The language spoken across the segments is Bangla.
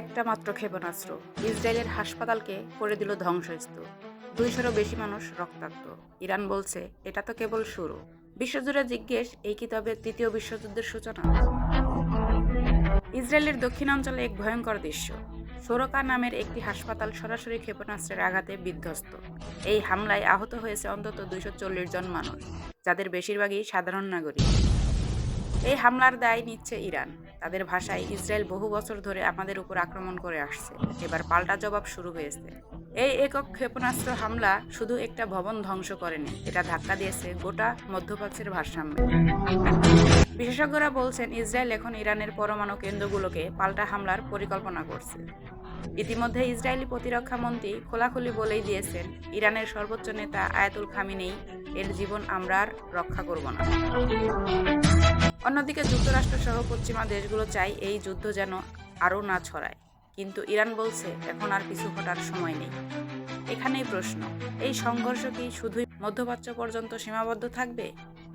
একটা মাত্র ক্ষেপণাস্ত্র। ইসরায়েলের হাসপাতালকে করে দিল ধ্বংসস্তূপ। দুইশোরও বেশি মানুষ রক্তাক্ত। ইরান বলছে, এটা তো কেবল শুরু। বিশ্বজুড়ে জিজ্ঞেস, এই কি তবে তৃতীয় বিশ্বযুদ্ধের সূচনা? ইসরায়েলের দক্ষিণাঞ্চলে এক ভয়ঙ্কর দৃশ্য। সোরকা নামের একটি হাসপাতাল সরাসরি ক্ষেপণাস্ত্রের আঘাতে বিধ্বস্ত। এই হামলায় আহত হয়েছে অন্তত দুইশো চল্লিশ জন মানুষ, যাদের বেশিরভাগই সাধারণ নাগরিক। এই হামলার দায় নিচ্ছে ইরান। তাদের ভাষায় ইসরায়েল বহু বছর ধরে আমাদের উপর আক্রমণ করে আসছে। এবার পাল্টা জবাব শুরু হয়েছে। এই একক ক্ষেপণাস্ত্র হামলা শুধু একটা ভবন ধ্বংস করেনি, এটা ধাক্কা দিয়েছে গোটা মধ্যপ্রাচ্যের ভারসাম্য। বিশেষজ্ঞরা বলছেন, ইসরায়েল এখন ইরানের পরমাণু কেন্দ্রগুলোকে পাল্টা হামলার পরিকল্পনা করছে। ইতিমধ্যে ইসরায়েলি প্রতিরক্ষা মন্ত্রী খোলাখুলি বলেই দিয়েছেন, ইরানের সর্বোচ্চ নেতা আয়াতুল খামিনেই এর জীবন আমরা আর রক্ষা করব না। অন্যদিকে যুক্তরাষ্ট্র সহ পশ্চিমা দেশগুলো চাই এই যুদ্ধ যেন আরও না ছড়ায়। কিন্তু ইরান বলছে, এখন আর পিছু হটার সময় নেই। এখানেই প্রশ্ন, এই সংঘর্ষ কি শুধুই মধ্যপ্রাচ্য পর্যন্ত সীমাবদ্ধ থাকবে?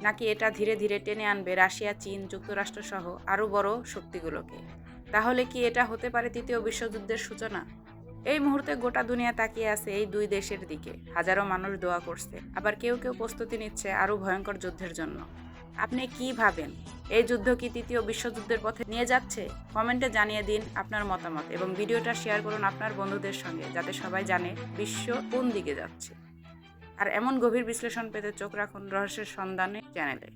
নাকি এটা ধীরে ধীরে টেনে আনবে রাশিয়া, চীন, যুক্তরাষ্ট্র সহ আরও বড় শক্তিগুলোকে? তাহলে কি এটা হতে পারে তৃতীয় বিশ্বযুদ্ধের সূচনা? এই মুহূর্তে গোটা দুনিয়া তাকিয়ে আছে এই দুই দেশের দিকে। হাজারো মানুষ দোয়া করছে, আবার কেউ কেউ প্রস্তুতি নিচ্ছে আরও ভয়ঙ্কর যুদ্ধের জন্য। আপনি কি ভাবেন? এই যুদ্ধ কি তৃতীয় বিশ্বযুদ্ধের পথে নিয়ে যাচ্ছে? কমেন্টে জানিয়ে দিন আপনার মতামত এবং ভিডিওটা শেয়ার করুন আপনার বন্ধুদের সঙ্গে যাতে সবাই জানে বিশ্ব কোন দিকে যাচ্ছে। আর এমন গভীর বিশ্লেষণ পেতে চোখ রাখুন রহস্যের সন্ধানে চ্যানেলে।